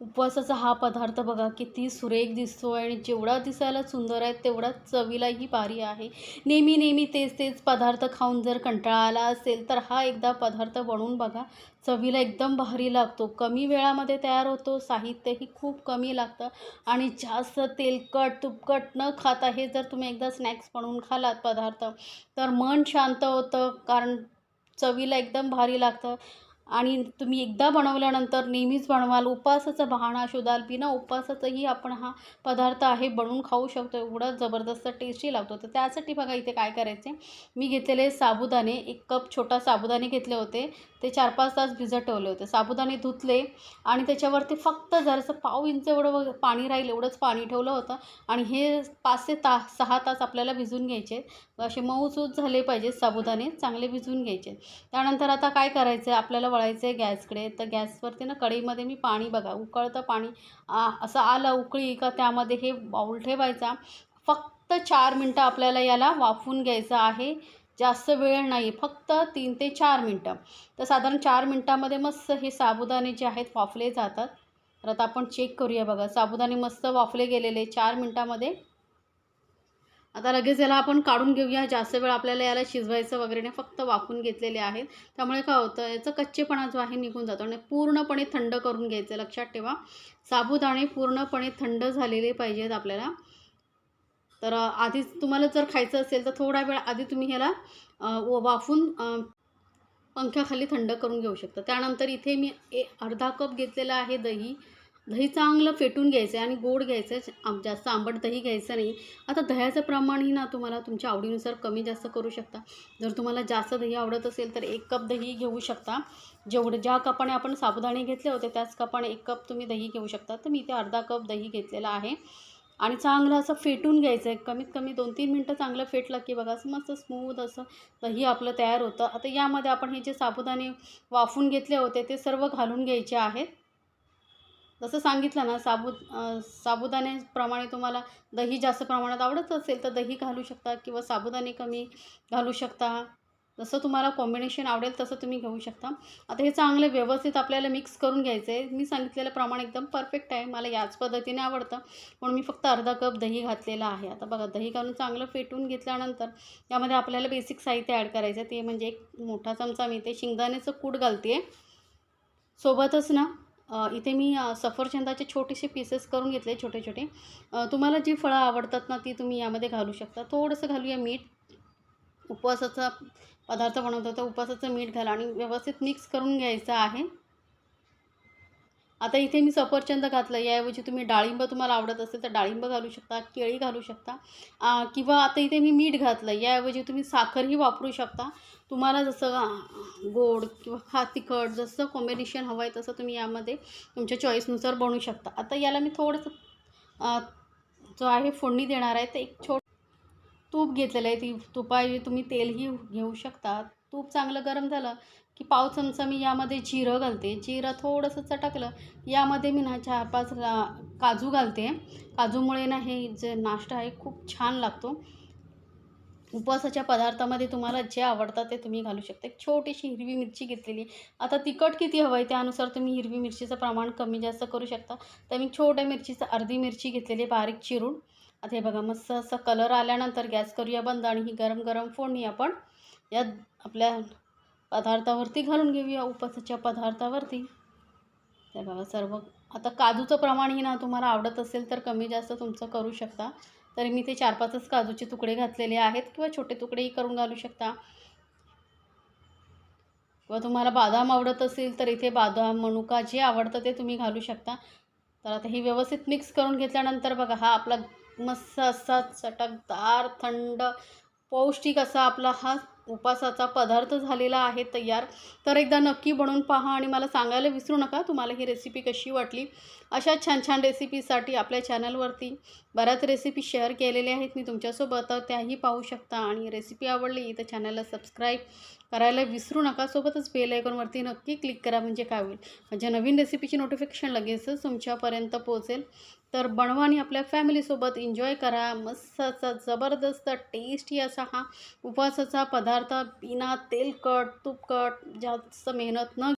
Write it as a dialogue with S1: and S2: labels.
S1: उपवासाचा हा पदार्थ बघा किती सुरेख दिसतो आहे आणि जेवढा दिसायला सुंदर आहे तेवढा चवीलाही भारी आहे. नेहमी नेहमी तेच तेच पदार्थ खाऊन जर कंटाळा आला असेल तर हा एकदा पदार्थ बनवून बघा. चवीला एकदम भारी लागतो. कमी वेळामध्ये तयार होतो. साहित्यही खूप कमी लागतं. आणि जास्त तेलकट तुपकट न खाता हे जर तुम्ही एकदा स्नॅक्स बनवून खालात पदार्थ तर मन शांत होतं. कारण चवीला एकदम भारी लागतं. आणि तुम्ही एकदा बनवल्यानंतर नेहमीच बनवाल. उपवासाचा बहाणा शोधाल बिना उपवासाचाही आपण हा पदार्थ आहे बनवून खाऊ शकतो. एवढा जबरदस्त टेस्टी लागतो तर त्यासाठी बघा इथे काय करायचे मी घेतलेले साबुदाणे एक कप छोटा साबुदाणे घेतले होते. ते चार पाच तास भिजत ठेवले होते. साबुदाणे धुतले आणि त्याच्यावरती फक्त जरासं पाव इंच एवढं पाणी राहील एवढंच पाणी ठेवलं होतं. आणि हे पाच ते ता सहा तास आपल्याला भिजून घ्यायचे. असे मऊसूत झाले पाहिजे साबुदाणे चांगले भिजून घ्यायचे. त्यानंतर आता काय करायचं आहे आपल्याला वळायचं आहे गॅसकडे. तर गॅसवरती ना कढईमध्ये मी पाणी बघा उकळतं पाणी आ, असं आलं उकळी का त्यामध्ये हे बाऊल ठेवायचा. फक्त चार मिनटं आपल्याला याला वाफवून घ्यायचं आहे. जास्त वेळ नाही फक्त तीन ते चार मिनटं. तर साधारण चार मिनटामध्ये मस्त हे साबुदाणे जे आहेत वाफले जातात. तर आता आपण चेक करूया बघा. साबुदाणे मस्त वाफले गेलेले चार मिनटामध्ये आता लगेच याला आपण काढून घेऊया. जास्त वेळ आपल्याला याला शिजवायचं वगैरे नाही फक्त वाफून घेतलेले आहेत. त्यामुळे काय होतं याचा कच्चेपणा जो आहे निघून जातो आणि पूर्णपणे थंड करून घ्यायचं. लक्षात ठेवा. साबुदाणे पूर्णपणे थंड झालेले पाहिजेत आपल्याला. तर आधीच तुम्हाला जर खायचं असेल तर थोडा वेळ आधी तुम्ही ह्याला व- वाफून पंख्याखाली थंड करून घेऊ शकता. त्यानंतर इथे मी ए अर्धा कप घेतलेला आहे दही. दही चांगलं फेटून घ्यायचं आहे आणि गोड घ्यायचं आहे जास्त आंबट दही घ्यायचं नाही. आता दह्याचं प्रमाणही ना तुम्हाला तुमच्या आवडीनुसार कमी जास्त करू शकता. जर तुम्हाला जास्त दही आवडत असेल तर एक कप दही घेऊ शकता. जेवढं ज्या कपाने आपण साबुदाणे घेतले होते त्याच कपाने एक कप तुम्ही दही घेऊ शकता. तर मी इथे अर्धा कप दही घेतलेला आहे. आणि चांगलं असं फेटून घ्यायचं आहे कमीत कमी दोन तीन मिनटं चांगलं फेटलं की बघा असं मस्त स्मूथ असं दही आपलं तयार होतं. आता यामध्ये आपण हे जे साबुदाणे वाफून घेतले होते ते सर्व घालून घ्यायचे आहेत. जसं सांगितलं ना साबु साबुदाण्याप्रमाणे तुम्हाला दही जास्त प्रमाणात आवडत असेल तर दही घालू शकता किंवा साबुदाणे कमी घालू शकता. जसं तुम्हाला कॉम्बिनेशन आवडेल तसं तुम्ही घेऊ शकता. आता हे चांगलं व्यवस्थित आपल्याला मिक्स करून घ्यायचं आहे मी सांगितलेलं प्रमाण एकदम परफेक्ट आहे. मला याच पद्धतीने आवडतं. म्हणून मी फक्त अर्धा कप दही घातलेला आहे. आता बघा दही घालून चांगलं फेटून घेतल्यानंतर यामध्ये आपल्याला बेसिक साहित्य ॲड करायचं आहे ते म्हणजे एक मोठा चमचा मी ते शेंगदाण्याचं कूट घालते सोबतच ना इथे मी सफरचंदाचे छोटेसे पीसेस करून घेतले छोटे छोटे तुम्हाला जी फळं आवडतात ना ती तुम्ही यामध्ये घालू शकता. थोडंसं घालूया मीठ. उपवासाचा पदार्थ बनवतो तर उपवासाचं मीठ घाला आणि व्यवस्थित मिक्स करून घ्यायचं आहे. आता इथे मी सफरचंद घातलं. याऐवजी तुम्ही डाळिंब तुम्हाला आवडत असेल तर डाळिंब घालू शकता केळी घालू शकता किंवा आता इथे मी मीठ घातलं याऐवजी तुम्ही साखरही वापरू शकता. तुम्हाला जसं गोड किंवा खा तिखट जसं कॉम्बिनेशन हवं आहे तसं तुम्ही यामध्ये तुमच्या चॉईसनुसार बनवू शकता. आता याला मी थोडंसं जो आहे फोडणी देणार आहे ते एक छोट तूप घेतलेलं आहे. ती तुपाऐवजी तुम्ही तेलही घेऊ शकता. तूप चांगलं गरम झालं की पाव चमचा मी यामध्ये जिरं घालते. जिरं थोडंसं चटकलं यामध्ये मी ना चार पाच काजू घालते. काजूमुळे ना हे जे नाश्ता आहे खूप छान लागतो. उपवासाच्या पदार्थामध्ये तुम्हाला जे आवडतं ते तुम्ही घालू शकता. एक छोटीशी हिरवी मिरची घेतलेली. आहे. आता तिखट किती हवं आहे त्यानुसार तुम्ही हिरवी मिरचीचं प्रमाण कमी जास्त करू शकता. तर मी छोट्या मिरचीचं अर्धी मिरची घेतलेली आहे बारीक चिरून. आता हे बघा मस्त असं कलर आल्यानंतर गॅस करूया बंद आणि ही गरम गरम फोडणी आपण या आपल्या पदार्थावरती घालून घेऊया उपसाच्या पदार्थावरती. ते बघा सर्व आता काजूचं प्रमाणही ना तुम्हाला आवडत असेल तर कमी जास्त तुमचं करू शकता. तरी मी ते चार पाचच काजूचे तुकडे घातलेले आहेत किंवा छोटे तुकडेही करून घालू शकता. किंवा तुम्हाला बादाम आवडत असेल तर इथे बादाम मनुका जे आवडतं ते तुम्ही घालू शकता. तर आता ही व्यवस्थित मिक्स करून घेतल्यानंतर बघा हा आपला मस्त असा चटकदार थंड पौष्टिक असा आपला हा उपासाचा पदार्थ झालेला आहे तयार. तर एकदा नक्की बनवून पहा आणि मला सांगायला विसरू नका तुम्हाला ही रेसिपी कशी वाटली? अशा छान छान रेसिपीसाठी आपल्या चॅनलवरती बऱ्याच रेसिपी शेअर केलेल्या आहेत मी तुमच्यासोबत त्याही पाहू शकता. आणि रेसिपी आवडली तर चॅनलला सबस्क्राईब करायला विसरू नका. सोबतच बेल आयकॉनवरती नक्की क्लिक करा म्हणजे काय होईल. म्हणजे नवीन रेसिपीची नोटिफिकेशन लगेचच तुमच्यापर्यंत पोहोचेल. तर बनवानी आपल्या फॅमिलीसोबत एन्जॉय करा. मस्त असा जबरदस्त टेस्टी असा हा उपवासाचा पदार्थ बिना तेलकट तुपकट जास्त मेहनत न